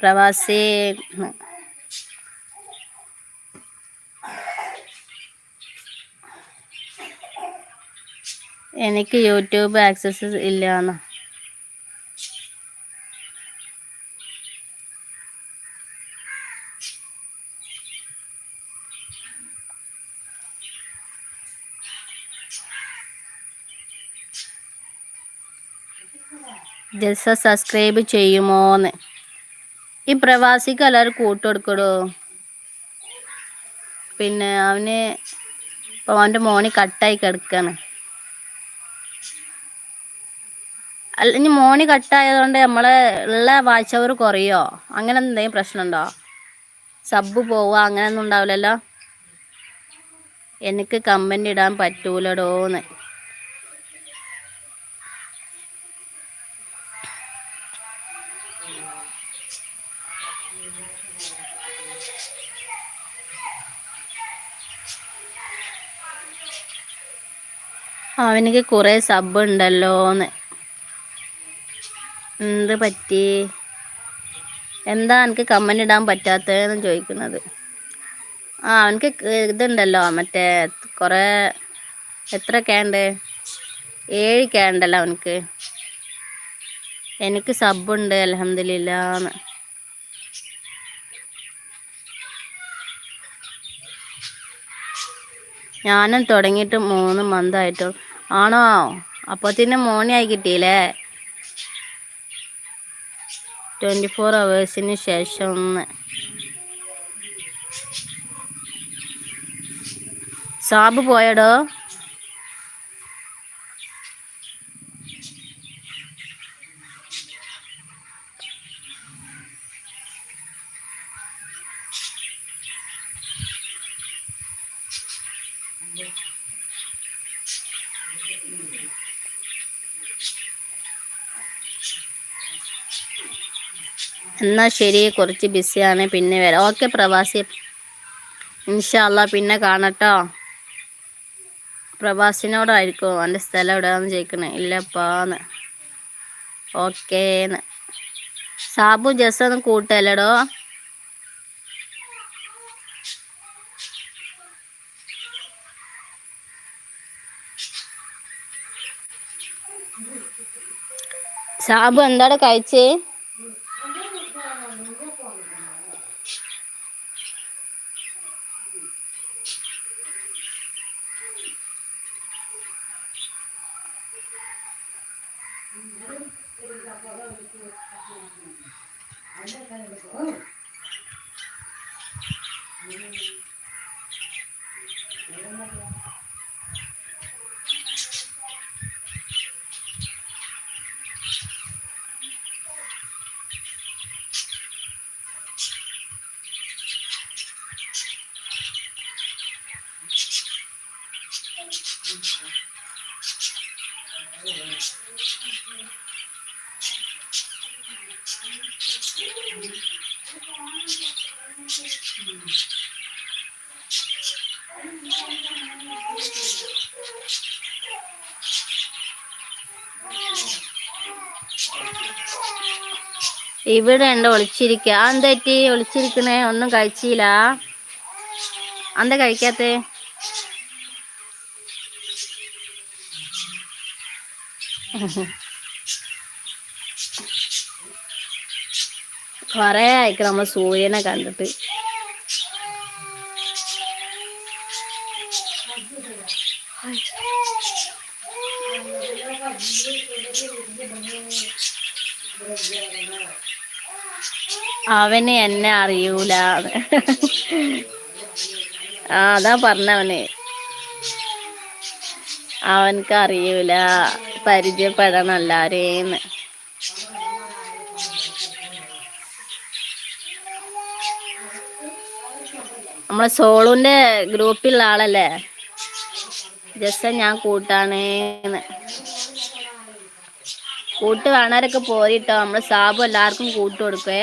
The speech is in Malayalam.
പ്രവാസി. എനിക്ക് യൂട്യൂബ് ആക്സസ് ഇല്ലാന്ന്. ജസ്റ്റ് സബ്സ്ക്രൈബ് ചെയ്യുമോന്ന്. ഈ പ്രവാസിക്ക് എല്ലാവരും കൂട്ടുകൊടുക്കടോ പിന്നെ അവന് ഇപ്പോൾ അവന്റെ മോന് കട്ടായി കിടക്കാണ്. അല്ല ഇനി മോണി കട്ടായതുകൊണ്ട് നമ്മളെ ഉള്ള വായിച്ചവർ കുറയോ? അങ്ങനെ എന്തെങ്കിലും പ്രശ്നമുണ്ടോ? സബ് പോവുക അങ്ങനെയൊന്നും ഉണ്ടാവില്ലല്ലോ? എനിക്ക് കമന്റ് ഇടാൻ പറ്റൂലടോന്ന്. അവനിക്ക് കുറേ സബ് ഉണ്ടല്ലോന്ന്. എന്ത് പറ്റി? എന്താ എനിക്ക് കമ്മന്റ് ഇടാൻ പറ്റാത്തതെന്ന് ചോദിക്കുന്നത്. ആ അവനക്ക് ഇതുണ്ടല്ലോ മറ്റേ കുറേ എത്ര ക്യാണ്ട് ഏഴ് കേണ്ടല്ലോ അവനക്ക്. എനിക്ക് ഉണ്ട് അലഹമില്ലാന്ന് ഞാനും തുടങ്ങിയിട്ട് മൂന്ന് മന്തായിട്ടു ആണോ? അപ്പത്തിന് മോണിയായി കിട്ടിയില്ലേ? ട്വന്റി ഫോർ അവേഴ്സിന് ശേഷം സാബ് പോയടോ? എന്നാൽ ശരി കുറച്ച് ബിസിയാണ്. പിന്നെ വരാം. ഓക്കെ പ്രവാസി. ഇൻഷല്ല പിന്നെ കാണട്ടോ. പ്രവാസിനോടായിരിക്കും. എന്റെ സ്ഥലം എവിടെയാന്ന് ചോദിക്കണേ. ഇല്ലപ്പാന്ന്. ഓക്കേന്ന്. സാബു ജസ് ഒന്ന് കൂട്ടല്ലടോ സാബു എന്താണ് കഴിച്ചേ ഇവിടെ ഉണ്ട് ഒളിച്ചിരിക്ക? എന്തെറ്റി ഒളിച്ചിരിക്കണേ ഒന്നും കഴിച്ചില്ല. എന്താ കഴിക്കാത്തേ? കൊറേ ആയിക്ക് നമ്മൾ സൂര്യനെ കണ്ടിട്ട്. അവന് എന്നെ അറിയൂല അതാ പറഞ്ഞവന് അവനക്ക് അറിയൂല. പരിചയപ്പെടണല്ലാരേന്ന്. നമ്മളെ സോളുന്റെ ഗ്രൂപ്പിലുള്ള ആളല്ലേ? ജസ്റ്റ് ഞാൻ കൂട്ടാണേന്ന്. കൂട്ട് വേണവരൊക്കെ പോരിട്ടോ. നമ്മൾ സാബു എല്ലാവർക്കും കൂട്ട് കൊടുക്കേ.